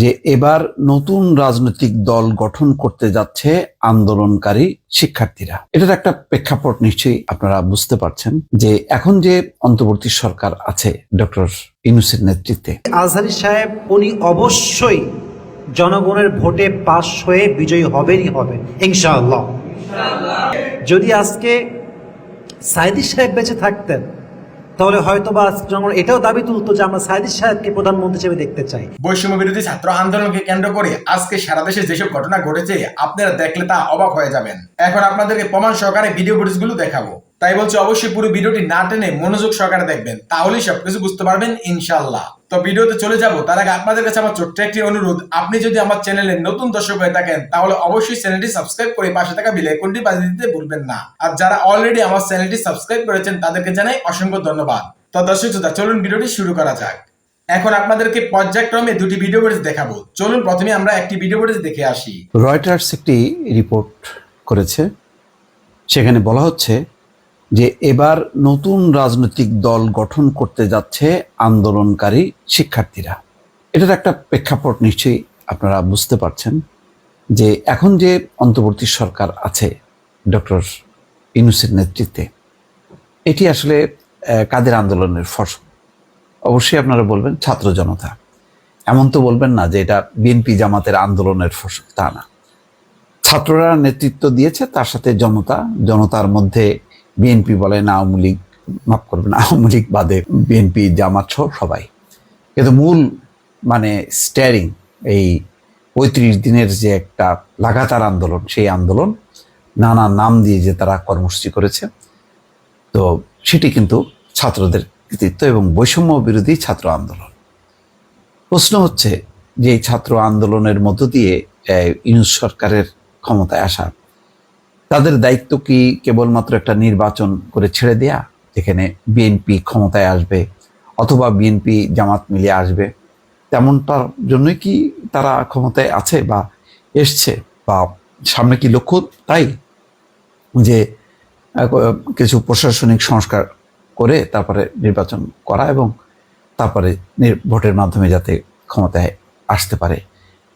যে এবার নতুন রাজনৈতিক দল গঠন করতে যাচ্ছে আন্দোলনকারী শিক্ষার্থীরা। এটার একটা প্রেক্ষাপট নিশ্চয়ই আপনারা বুঝতে পারছেন যে এখন যে অন্তর্বর্তী সরকার আছে ডক্টর ইনুসের নেতৃত্বে আজহারি সাহেব, উনি অবশ্যই জনগণের ভোটে পাশ হয়ে বিজয়ী হবেনই হবেন, ইনশাআল্লাহ। যদি আজকে সাইদি সাহেব বেঁচে থাকতেন তাহলে হয়তো বা জনগণ এটাও দাবি তুলতো যে আমরা সাইদি সাহেবকে প্রধানমন্ত্রী হিসেবে দেখতে চাই। বৈষম্য বিরোধী ছাত্র আন্দোলনকে কেন্দ্র করে আজকে সারা দেশে যেসব ঘটনা ঘটেছে, আপনারা দেখলে তা অবাক হয়ে যাবেন। এখন আপনাদেরকে প্রমাণ সহকারে ভিডিও ফুটেজগুলো দেখাবো। তাই বলছি অবশ্যই পুরো ভিডিওটি না টেনে মনোযোগ সহকারে দেখবেন, তাহলেই সবকিছু বুঝতে পারবেন ইনশাল্লাহ তো ভিডিওতে চলে যাব, তার আগে আপনাদের কাছে আমার ছোট্ট একটি অনুরোধ, আপনি যদি আমার চ্যানেলে নতুন দর্শক হয়ে থাকেন, তাহলে অবশ্যই চ্যানেলটি সাবস্ক্রাইব করে পাশে থাকা বেল আইকনটি বাজিয়ে দিতে ভুলবেন না। আর যারা অলরেডি আমার চ্যানেলটি সাবস্ক্রাইব করেছেন, তাদেরকে জানাই অসংখ্য ধন্যবাদ। তো দর্শক শ্রোতা, চলুন ভিডিওটি শুরু করা যাক। এখন আপনাদেরকে পর্যায়ক্রমে দুটি ভিডিও ফুটেজ দেখাবো। চলুন প্রথমে আমরা একটি ভিডিও ফুটেজ দেখে আসি। রয়টার্স একটি রিপোর্ট করেছে, সেখানে বলা হচ্ছে যে এবার নতুন রাজনৈতিক দল গঠন করতে যাচ্ছে আন্দোলনকারী শিক্ষার্থীরা। এটার একটা প্রেক্ষাপট নিশ্চয়ই আপনারা বুঝতে পারছেন যে এখন যে অন্তর্বর্তী সরকার আছে ডক্টর ইনুসের নেতৃত্বে, এটি আসলে কাদের আন্দোলনের ফসল? অবশ্যই আপনারা বলবেন ছাত্র জনতা। এমন তো বলবেন না যে এটা বিএনপি জামাতের আন্দোলনের ফসল, তা না। ছাত্ররা নেতৃত্ব দিয়েছে, তার সাথে জনতা, জনতার মধ্যে বিএনপি বলেন আওয়ামী লীগ, মাফ করবেন, আওয়ামী লীগ বাদে বিএনপি, জামাত সহ সবাই। কিন্তু মূল মানে স্ট্যারিং এই পঁয়ত্রিশ দিনের যে একটা লাগাতার আন্দোলন, সেই আন্দোলন, নানা নাম দিয়ে যে তারা কর্মসূচি করেছে, তো সেটি কিন্তু ছাত্রদের কৃতিত্ব এবং বৈষম্য বিরোধী ছাত্র আন্দোলন। প্রশ্ন হচ্ছে যে ছাত্র আন্দোলনের মধ্য দিয়ে ইউনুস সরকারের ক্ষমতায় আসা তাদের দায়িত্ব কি কেবলমাত্র একটা নির্বাচন করে ছেড়ে দেয়া, যেখানে বিএনপি ক্ষমতায় আসবে অথবা বিএনপি জামাত মিলিয়ে আসবে? তেমনটার জন্যই কি তারা ক্ষমতায় আছে বা এসছে? বা সামনে কি লক্ষ্য তাই? যে কিছু প্রশাসনিক সংস্কার করে তারপরে নির্বাচন করা এবং তারপরে ভোটের মাধ্যমে যাতে ক্ষমতায় আসতে পারে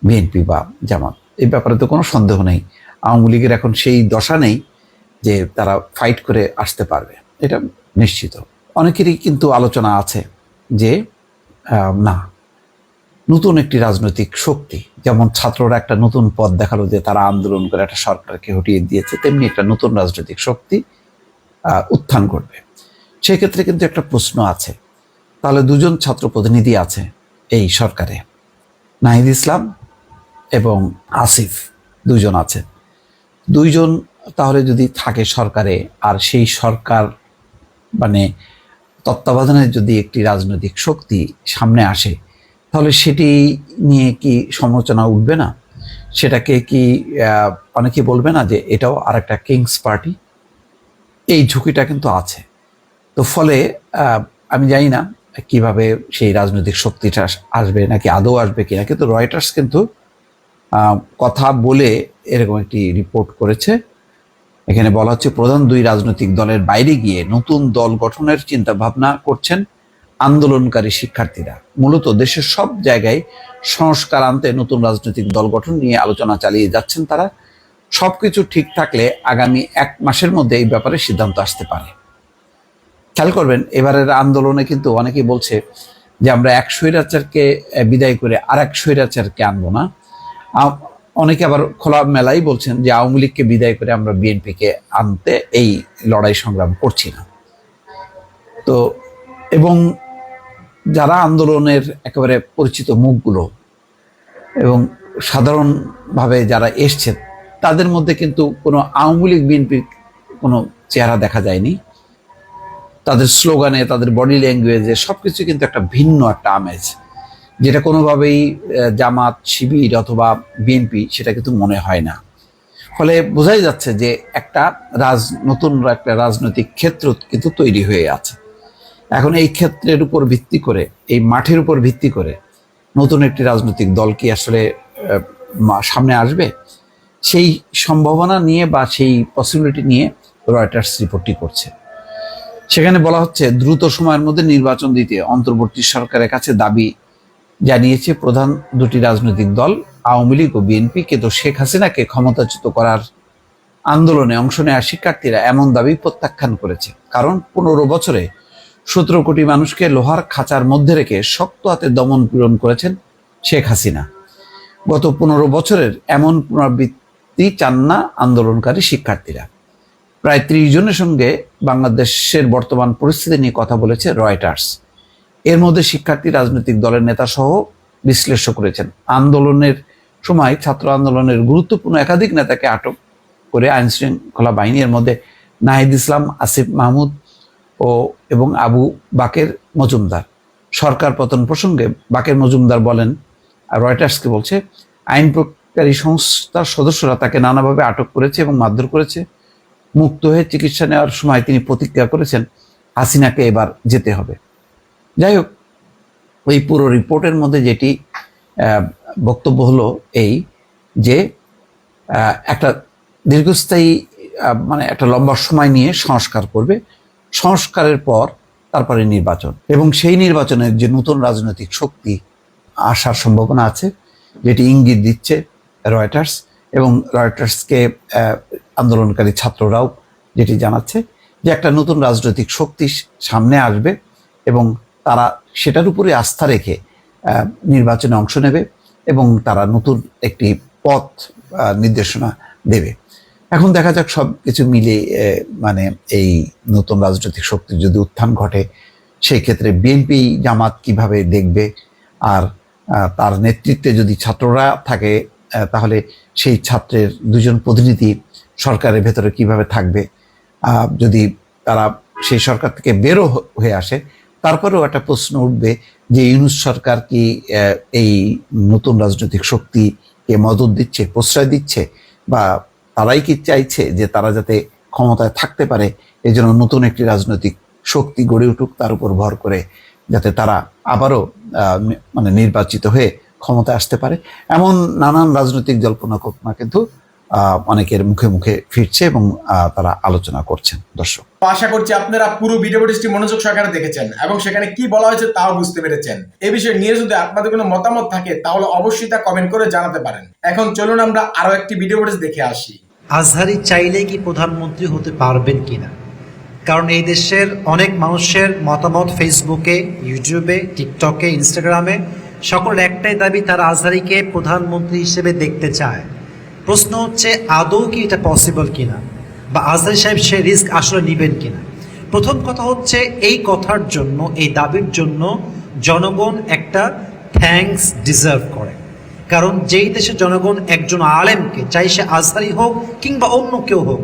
বিএনপি বা জামাত। এই ব্যাপারে তো কোনো সন্দেহ নেই। আওয়ামী লীগের এখন সেই দশা নেই যে তারা ফাইট করে আসতে পারবে। এটা নিশ্চিত। অনেকেরই কিন্তু আলোচনা আছে যে না, নতুন একটি রাজনৈতিক শক্তি, যেমন ছাত্ররা একটা নতুন পথ দেখাল যে তারা আন্দোলন করে একটা সরকারকে হটিয়ে দিয়েছে, তেমনি একটা নতুন রাজনৈতিক শক্তি উত্থান করবে। সেক্ষেত্রে কিন্তু একটা প্রশ্ন আছে, তাহলে দুজন ছাত্র প্রতিনিধি আছে এই সরকারে, নাহিদ ইসলাম এবং আসিফ, দুজন আছে। দুইজন তাহলে যদি থাকে সরকারে, আর সেই সরকার মানে তত্ত্বাবধানের যদি একটি রাজনৈতিক শক্তি সামনে আসে, তাহলে সেটি নিয়ে কি সমালোচনা উঠবে না? সেটাকে কি অনেকে বলবে না যে এটাও আর একটা কিংস পার্টি? এই ঝুঁকিটা কিন্তু আছে। তো ফলে আমি জানি না কীভাবে সেই রাজনৈতিক শক্তিটা আসবে নাকি আদৌ আসবে কিনা, কিন্তু রয়টার্স কিন্তু কথা বলে এরকম একটি রিপোর্ট করেছে। এখানে বলা হচ্ছে, প্রধান দুই রাজনৈতিক দলের বাইরে গিয়ে নতুন দল গঠনের চিন্তা ভাবনা করছেন আন্দোলনকারী শিক্ষার্থীরা। মূলত দেশের সব জায়গায় সংস্কার আনতে নতুন রাজনৈতিক দল গঠন নিয়ে আলোচনা চালিয়ে যাচ্ছেন তারা। সবকিছু ঠিক থাকলে আগামী এক মাসের মধ্যে এই ব্যাপারে সিদ্ধান্ত আসতে পারে। খেয়াল করবেন, এবারের আন্দোলনে কিন্তু অনেকেই বলছে যে, আমরা এক স্বৈরাচারকে বিদায় করে আর এক স্বৈরাচারকে আনব না। অনেকে আবার খোলা মেলাই বলছেন যে আওয়ামী লীগকে বিদায় করে আমরা বিএনপিকে আনতে এই লড়াই সংগ্রাম করছি না। তো, এবং যারা আন্দোলনের একেবারে পরিচিত মুখগুলো এবং সাধারণভাবে যারা এসছেন, তাদের মধ্যে কিন্তু কোনো আওয়ামী লীগ বিএনপির কোনো চেহারা দেখা যায়নি। তাদের স্লোগানে, তাদের বডি ল্যাঙ্গুয়েজে সব কিছু কিন্তু একটা ভিন্ন একটা আমেজ। যেটা কোনোভাবেই জামাত, শিবির অথবা বিএনপি সেটা কিন্তু মনে হয় না। ফলে বোঝাই যাচ্ছে যে একটা রাজ, নতুন একটা রাজনৈতিক ক্ষেত্র কিন্তু তৈরি হয়ে আছে। এখন এই ক্ষেত্রের উপর ভিত্তি করে, এই মাঠের উপর ভিত্তি করে নতুন একটি রাজনৈতিক দল কি আসলে সামনে আসবে? সেই সম্ভাবনা নিয়ে বা সেই পসিবিলিটি নিয়ে রয়টার্স রিপোর্টটি করছে। সেখানে বলা হচ্ছে, দ্রুত সময়ের মধ্যে নির্বাচন দিতে অন্তর্বর্তী সরকারের কাছে দাবি জানিয়েছে প্রধান দুটি রাজনৈতিক দল, আওয়ামী লীগ ও বিএনপি, কিন্তু শেখ হাসিনাকে ক্ষমতাচ্যুত করার আন্দোলনে অংশ নেওয়া শিক্ষার্থীরা এমন দাবি প্রত্যাখ্যান করেছে। কারণ পনেরো বছরে সতেরো কোটি মানুষকে লোহার খাঁচার মধ্যে রেখে শক্ত হাতে দমন পীড়ন করেছেন শেখ হাসিনা। গত পনেরো বছরের এমন পুনরাবৃত্তি চান না আন্দোলনকারী শিক্ষার্থীরা। প্রায় ত্রিশ জনের সঙ্গে বাংলাদেশের বর্তমান পরিস্থিতি নিয়ে কথা বলেছে রয়টার্স। এর মধ্যে শিক্ষার্থী, রাজনৈতিক দলের নেতা সহ বিশ্লেষ্য করেছেন আন্দোলনের সময় ছাত্র আন্দোলনের গুরুত্বপূর্ণ একাধিক নেতাকে আটক করে আইন শৃঙ্খলা বাহিনীর মধ্যে নাহিদ ইসলাম, আসিফ মাহমুদ ও এবং আবু বাকের মজুমদার। সরকার পতন প্রসঙ্গে বাকের মজুমদার বলেন আর রয়টার্সকে বলছে, আইন প্রকারী সংস্থার সদস্যরা তাকে নানাভাবে আটক করেছে এবং মারধর করেছে। মুক্ত হয়ে চিকিৎসা নেওয়ার সময় তিনি প্রতিজ্ঞা করেছেন, হাসিনাকে এবার যেতে হবে। যাই হোক ওই পুরো রিপোর্টের মধ্যে যেটি বক্তব্য হলো এই যে একটা দীর্ঘস্থায়ী মানে একটা লম্বা সময় নিয়ে সংস্কার করবে। সংস্কারের পর তারপরে নির্বাচন। এবং সেই নির্বাচনের যে নতুন রাজনৈতিক শক্তি আসার সম্ভাবনা আছে, যেটি ইঙ্গিত দিচ্ছে রয়টার্স এবং রয়টার্সকে আন্দোলনকারী ছাত্ররাও যেটি জানাচ্ছে যে একটা নতুন রাজনৈতিক শক্তি সামনে আসবে এবং তারা সেটার উপরে আস্থা রেখে নির্বাচনে অংশ নেবে এবং তারা নতুন একটি পথ নির্দেশনা দেবে। এখন দেখা যাক সব কিছু মিলে মানে এই নতুন রাজনৈতিক শক্তির যদি উত্থান ঘটে সেই ক্ষেত্রে বিএনপি জামাত কীভাবে দেখবে? আর তার নেতৃত্বে যদি ছাত্ররা থাকে তাহলে সেই ছাত্রের দুজন প্রতিনিধি সরকারের ভেতরে কীভাবে থাকবে? যদি তারা সেই সরকার থেকে বেরো হয়ে আসে তারপরেও একটা প্রশ্ন উঠবে যে ইউনুস সরকার কি এই নতুন রাজনৈতিক শক্তিকে মদত দিচ্ছে, প্রশ্রয় দিচ্ছে? বা তারাই কি চাইছে যে তারা যাতে ক্ষমতায় থাকতে পারে? এই জন্য নতুন একটি রাজনৈতিক শক্তি গড়ে উঠুক, তার উপর ভর করে যাতে তারা আবারও মানে নির্বাচিত হয়ে ক্ষমতায় আসতে পারে। এমন নানান রাজনৈতিক জল্পনা কল্পনা কিন্তু অনেকের মুখে মুখে ফিরছে এবং তারা আলোচনা করছেন। দর্শক। আশা করছি আপনারা পুরো ভিডিও মনোযোগ সহকারে দেখেছেন এবং সেখানে কি বলা হয়েছে তাও বুঝতে পেরেছেন। এ বিষয়ে নিয়ে যদি আপনাদের কোনো মতামত থাকে তাহলে অবশ্যই তা কমেন্ট করে জানাতে পারেন। এখন চলুন আমরা আরও একটি ভিডিও দেখে আসি। আজহারি চাইলে কি প্রধানমন্ত্রী হতে পারবেন কিনা? কারণ এই দেশের অনেক মানুষের মতামত ফেসবুকে ইউটিউবে টিকটকে ইনস্টাগ্রামে সকল একটাই দাবি তারা আজহারিকে প্রধানমন্ত্রী হিসেবে দেখতে চায়। প্রশ্ন হচ্ছে, আদৌ কি এটা পসিবল কিনা? বা আজহারি সাহেব সে রিস্ক আসলে নেবেন কিনা? প্রথম কথা হচ্ছে, এই কথার জন্য, এই দাবির জন্য জনগণ একটা থ্যাঙ্কস ডিজার্ভ করে। কারণ যেই দেশের জনগণ একজন আলেমকে, চাই সে আজহারি হোক কিংবা অন্য কেউ হোক,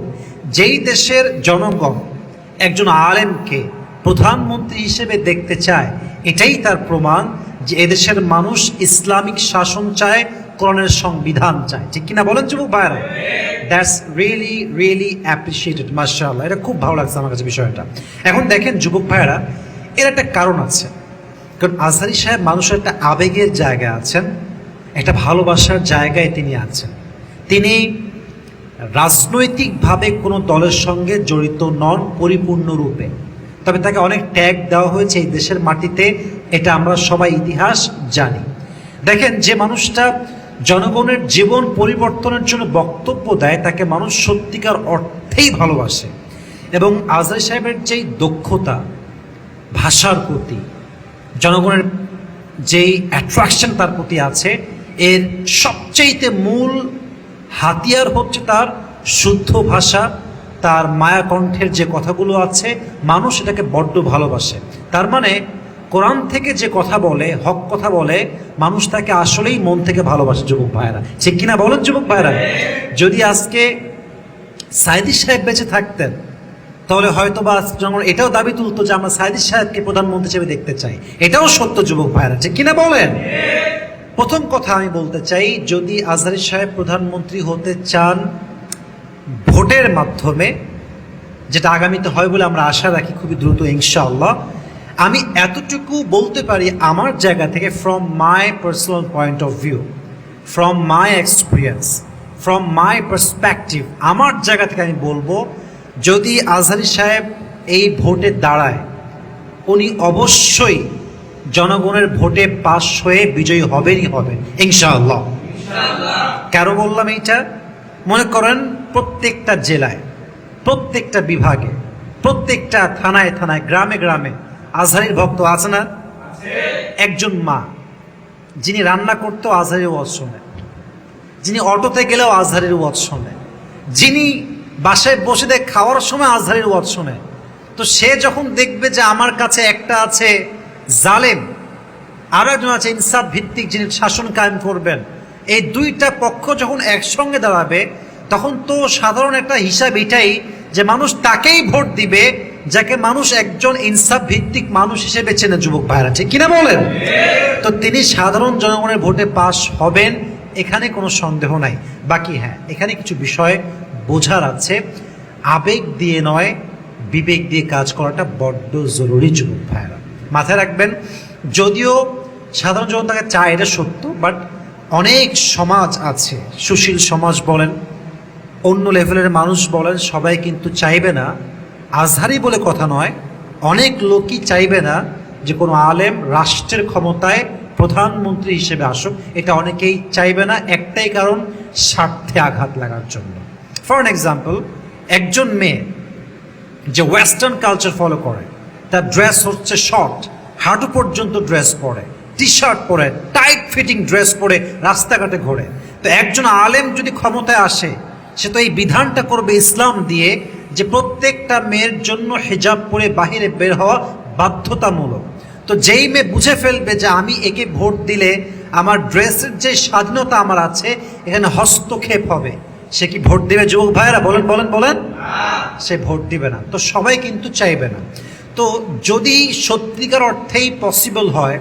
যেই দেশের জনগণ একজন আলেমকে প্রধানমন্ত্রী হিসেবে দেখতে চায়, এটাই তার প্রমাণ যে এদেশের মানুষ ইসলামিক শাসন চায় কোরআনের সংবিধান চায় ঠিক কিনা বলেন যুবক ভাইরা দ্যাটস রিয়েলি রিয়েলি অ্যাপ্রিসিয়েটেড মার্শাল্লাহ এটা খুব ভালো লাগছে আমার কাছে বিষয়টা। এখন দেখেন যুবক ভাইরা এর একটা কারণ আছে। কারণ আজহারি সাহেব মানুষের একটা আবেগের জায়গায় আছেন, একটা ভালোবাসার জায়গায় তিনি আছেন। তিনি রাজনৈতিকভাবে কোনো দলের সঙ্গে জড়িত নন পরিপূর্ণরূপে তবে তাকে অনেক ট্যাগ দেওয়া হয়েছে এই দেশের মাটিতে, এটা আমরা সবাই ইতিহাস জানি। দেখেন যে মানুষটা জনগণের জীবন পরিবর্তনের জন্য বক্তব্য দেয়, তাকে মানুষ সত্যিকার অর্থেই ভালোবাসে। এবং আজহারি সাহেবের যেই দক্ষতা, ভাষার প্রতি, জনগণের যেই অ্যাট্রাকশন তার প্রতি আছে, এর সবচেয়েতে মূল হাতিয়ার হচ্ছে তার শুদ্ধ ভাষা, তার মায়াকণ্ঠের যে কথাগুলো আছে, মানুষ এটাকে বড্ড ভালোবাসে। তার মানে কোরআন থেকে যে কথা বলে, হক কথা বলে, মানুষ তাকে আসলেই মন থেকে ভালোবাসে, যুবক ভাইয়েরা। ঠিক কিনা বলেন, যুবক ভাইয়েরা? যদি আজকে সাইদি সাহেব বেঁচে থাকতেন, তাহলে হয়তো বা জনগণ এটাও দাবি তুলতো যে আমরা সাইদি সাহেবকে প্রধানমন্ত্রী হিসেবে দেখতে চাই। এটাও সত্য, যুবক ভাইরা ঠিক কিনা বলেন? প্রথম কথা আমি বলতে চাই, যদি আজহারি সাহেব প্রধানমন্ত্রী হতে চান ভোটের মাধ্যমে, যেটা আগামীতে হয় বলে আমরা আশা রাখি খুবই দ্রুত, ইনশাআল্লাহ আমি এতটুকু বলতে পারি আমার জায়গা থেকে from my personal point of view from my experience from my perspective আমার জায়গা থেকে আমি বলব, যদি আজহারি সাহেব এই ভোটে দাঁড়ায়, উনি অবশ্যই জনগণের ভোটে পাশ হয়ে বিজয়ী হবেনই হবে ইনশাআল্লাহ। কেন বললাম এইটা? মনে করেন প্রত্যেকটা জেলায়, প্রত্যেকটা বিভাগে, প্রত্যেকটা থানায় থানায়, গ্রামে গ্রামে আজহারির ভক্ত আছে না? একজন মা। যিনি রান্না করতেও আজহারের ওয়াজ শোনে। যিনি অটোতে গেলেও আজহারের ওয়াজ শোনে। যিনি বাসায় বসে দেখ খাওয়ার সময় আজহারের ওয়াজ শোনে। তো সে যখন দেখবে যে আমার কাছে একটা আছে জালেম আরও একজন আছে ইনসাফ ভিত্তিক যিনি শাসন কায়েম করবেন, এই দুইটা পক্ষ যখন একসঙ্গে দাঁড়াবে, তখন তো সাধারণ একটা হিসাব এটাই যে মানুষ তাকেই ভোট দিবে যাকে মানুষ একজন ইনসাফ ভিত্তিক মানুষ হিসেবে চেনে যুবক ভাইরা ঠিক কিনা বলেন? তো তিনি সাধারণ জনগণের ভোটে পাশ হবেন, এখানে কোনো সন্দেহ নাই। বাকি হ্যাঁ এখানে কিছু বিষয় বোঝার আছে। আবেগ দিয়ে নয়, বিবেক দিয়ে কাজ করাটা বড্ড জরুরি যুবক ভাইরা মাথায় রাখবেন, যদিও সাধারণ জনতাকে চায় এটা সত্য, বাট অনেক সমাজ আছে, সুশীল সমাজ বলেন, অন্য লেভেলের মানুষ বলেন, সবাই কিন্তু চাইবে না আজহারি বলে কথা নয়, অনেক লোকই চাইবে না যে কোনো আলেম রাষ্ট্রের ক্ষমতায় প্রধানমন্ত্রী হিসেবে আসুক। এটা অনেকেই চাইবে না, একটাই কারণ, স্বার্থে আঘাত লাগার জন্য। ফর অ্যান এক্সাম্পল একজন মেয়ে যে ওয়েস্টার্ন কালচার ফলো করে, তার ড্রেস হচ্ছে শর্ট হাঁটু পর্যন্ত ড্রেস পরে টি শার্ট পরে টাইট ফিটিং ড্রেস পরে, রাস্তাঘাটে ঘোরে। তো একজন আলেম যদি ক্ষমতায় আসে, সে তো এই বিধানটা করবে ইসলাম দিয়ে যে প্রত্যেকটা মেয়ের জন্য হেজাব পরে বাহিরে বের হওয়া বাধ্যতামূলক। তো যেই মেয়ে বুঝে ফেলবে যে আমি একে ভোট দিলে আমার ড্রেসের যে স্বাধীনতা আমার আছে, এখানে হস্তক্ষেপ হবে। সে কি ভোট দেবে যুবক ভাইয়েরা? বলেন বলেন বলেন। সে ভোট দিবে না। তো সবাই কিন্তু চাইবে না। তো যদি সত্যিকার অর্থেই পসিবল হয়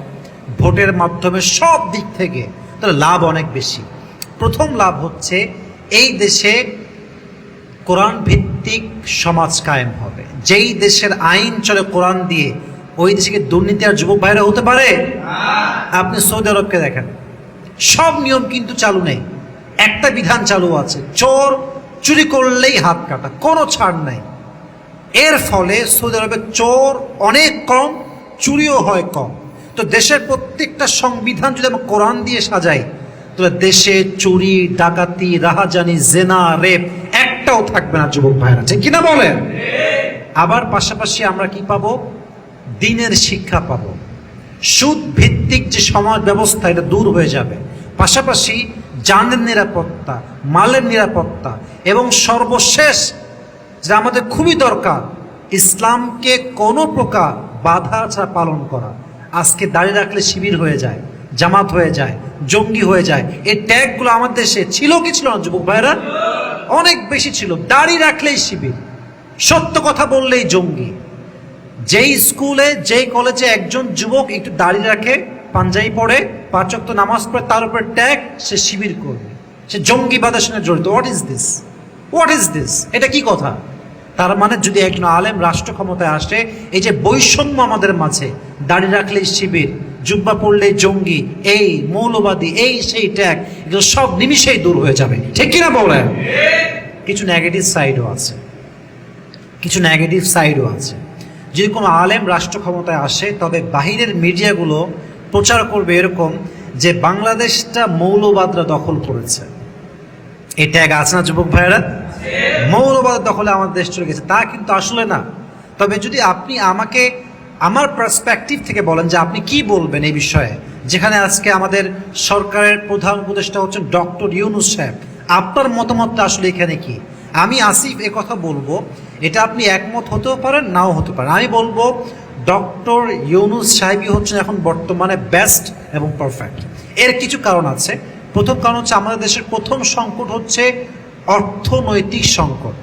ভোটের মাধ্যমে সব দিক থেকে, তাহলে লাভ অনেক বেশি। প্রথম লাভ হচ্ছে এই দেশে কোরআন ভিত্তিক সমাজ কায়েম হবে। যেই দেশের আইন চলে কোরআন দিয়ে, ওই দেশে কি দুর্নীতি আর যুবক ভাইরা হতে পারে? আপনি সৌদি আরবকে দেখেন। সব নিয়ম কিন্তু চালু নেই। একটা বিধান চালু আছে, চোর চুরি করলেই হাত কাটা, কোনো ছাড় নাই। এর ফলে সৌদি আরবে চোর অনেক কম, চুরিও হয় কম। তো দেশের প্রত্যেকটা সংবিধান যদি আমরা কোরআন দিয়ে সাজাই, তাহলে দেশে চুরি, ডাকাতি, রাহাজানি, জেনা, রেপ একটাও থাকবে না, যুবক ভাইরা ঠিক কিনা বলেন? আবার পাশাপাশি আমরা কি পাবো? দিনের শিক্ষা পাবো। সুদ ভিত্তিক যে সমাজ ব্যবস্থা, এটা দূর হয়ে যাবে। পাশাপাশি জানের নিরাপত্তা, মালের নিরাপত্তা এবং সর্বশেষ যেটা আমাদের খুবই দরকার, ইসলামকে কোনো প্রকার বাধা ছাড়া পালন করা। আজকে দাঁড়িয়ে রাখলে শিবির হয়ে যায়, জামাত হয়ে যায়, জঙ্গি হয়ে যায়। এই ট্যাগগুলো আমাদের দেশে ছিল কি ছিল না, যুবক ভাইরা অনেক বেশি ছিল, দাড়ি রাখলেই শিবির, সত্য কথা বললেই জঙ্গি। যেই স্কুলে, যেই কলেজে একজন যুবক একটু দাড়ি রাখে, পাঞ্জাবি পড়ে পাঁচক তো নামাজ পড়ে, তার উপর ট্যাগ, সে শিবির করবে। সে জঙ্গিবাদের সঙ্গে জড়িত। What is this what is this এটা কি কথা? তার মানে যদি একজন আলেম রাষ্ট্র ক্ষমতায় আসে, এই যে বৈষম্য আমাদের মাঝে দাড়ি রাখলে শিবির, জুব্বা পড়লে জঙ্গি, এই মৌলবাদী, এই সেই ট্যাগ, এগুলো সব নিমিষেই দূর হয়ে যাবে। ঠিক কিনা বলেন? কিছু নেগেটিভ সাইডও আছে। কিছু নেগেটিভ সাইডও আছে। যদি কোনো আলেম রাষ্ট্র ক্ষমতায় আসে, তবে বাহিরের মিডিয়াগুলো প্রচার করবে এরকম যে বাংলাদেশটা মৌলবাদরা দখল করেছে। এই ট্যাগ আছে না, যুবক ভাইয়েরা? মৌলবাদ দখলে আমাদের দেশ চলে গেছে, তা কিন্তু আসলে না। তবে যদি আপনি আমাকে, আমার পার্সপেক্টিভ থেকে বলেন যে আপনি কি বলবেন এই বিষয়ে, যেখানে আজকে আমাদের সরকারের প্রধান উপদেষ্টা হচ্ছেন ডক্টর ইউনুস সাহেব, আপনার মতামতটা আসলে এখানে কি? আমি আসিফ, এ কথা বলব, এটা আপনি একমত হতেও পারেন, নাও হতে পারেন। আমি বলব, ডক্টর ইউনুস সাহেবই হচ্ছেন এখন বর্তমানে বেস্ট এবং পারফেক্ট এর কিছু কারণ আছে। প্রথম কারণ হচ্ছে, আমাদের দেশের প্রথম সংকট হচ্ছে অর্থনৈতিক সংকট।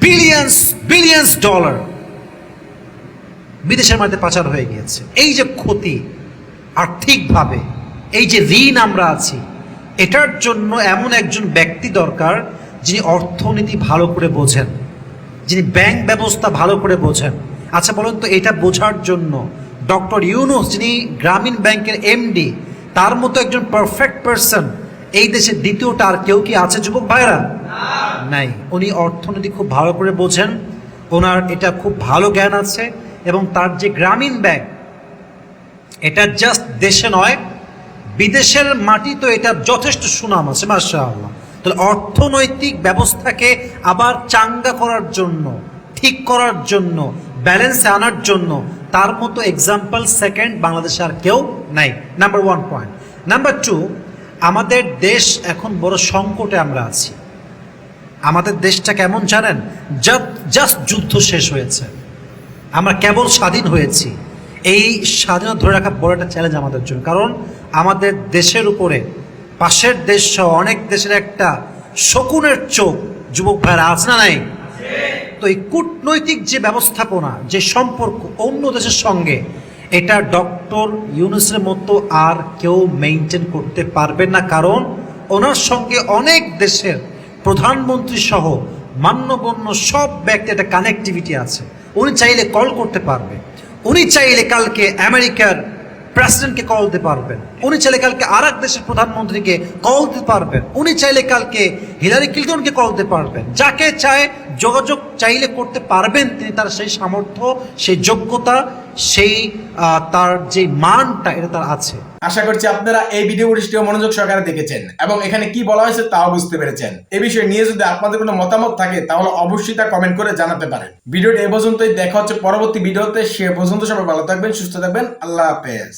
বিলিয়ন্স বিলিয়ন্স ডলার বিদেশের মধ্যে পাচার হয়ে গিয়েছে। এই যে ক্ষতি আর্থিকভাবে, এই যে ঋণ আমরা আছি, এটার জন্য এমন একজন ব্যক্তি দরকার যিনি অর্থনীতি ভালো করে বোঝেন, যিনি ব্যাংক ব্যবস্থা ভালো করে বোঝেন। আচ্ছা বলুন তো, এটা বোঝার জন্য ডক্টর ইউনুস যিনি গ্রামীণ ব্যাংকের এমডি তার মতো একজন পারফেক্ট পারসন এই দেশে দ্বিতীয়টা আর কেউ কি আছে, যুবক ভাইরা নাই। উনি অর্থনীতি খুব ভালো করে বোঝেন। ওনার এটা খুব ভালো জ্ঞান আছে এবং তার যে গ্রামীণ ব্যাংক, এটা জাস্ট দেশে নয়, বিদেশের মাটি তো এটা যথেষ্ট সুনাম আছে মাসা আল্লাহ তাহলে অর্থনৈতিক ব্যবস্থাকে আবার চাঙ্গা করার জন্য, ঠিক করার জন্য ব্যালেন্সে আনার জন্য, তার মতো এক্সাম্পল সেকেন্ড বাংলাদেশে আর কেউ নাই। Number one point number two আমাদের দেশ এখন বড় সংকটে আমরা আছি। আমাদের দেশটা কেমন জানেন? জাস্ট যুদ্ধ শেষ হয়েছে। আমরা কেবল স্বাধীন হয়েছি। এই স্বাধীনতা ধরে রাখা বড় একটা চ্যালেঞ্জ আমাদের জন্য। কারণ আমাদের দেশের উপরে পাশের দেশ সহ অনেক দেশের একটা শকুনের চোখ যুবক ভাইয়েরা আছে না নাই? তো এই কূটনৈতিক যে ব্যবস্থাপনা যে সম্পর্ক অন্য দেশের সঙ্গে এটা ডক্টর ইউনুসের মতো আর কেউ মেনটেন করতে পারবে না, কারণ ওনার সঙ্গে অনেক দেশের প্রধানমন্ত্রী সহ মান্যগণ্য সব ব্যক্তি একটা কানেক্টিভিটি আছে। উনি চাইলে কল করতে পারবে। উনি চাইলে কালকে আমেরিকার প্রেসিডেন্টকে কল দিতে পারবেন। উনি চাইলে কালকে আর দেশের প্রধানমন্ত্রীকে কল দিতে পারবেন। উনি চাইলে কালকে হিলারি ক্লিন্টনকে কল দিতে পারবেন। যাকে চায় যোগাযোগ চাইলে করতে পারবেন, তিনি তার সেই সামর্থ্য, সেই যোগ্যতা, সেই তার যে মানটা, এটা তার আছে। আশা করছি আপনারা এই ভিডিও ফুটেজটিও মনোযোগ সহকারে দেখেছেন এবং এখানে কি বলা হয়েছে তাও বুঝতে পেরেছেন। এ বিষয়ে নিয়ে যদি আপনাদের কোনো মতামত থাকে, তাহলে অবশ্যই তা কমেন্ট করে জানাতে পারেন। ভিডিওটি এ পর্যন্তই, দেখা হচ্ছে পরবর্তী ভিডিওতে, সে পর্যন্ত সবাই ভালো থাকবেন, সুস্থ থাকবেন, আল্লাহ হাফেজ।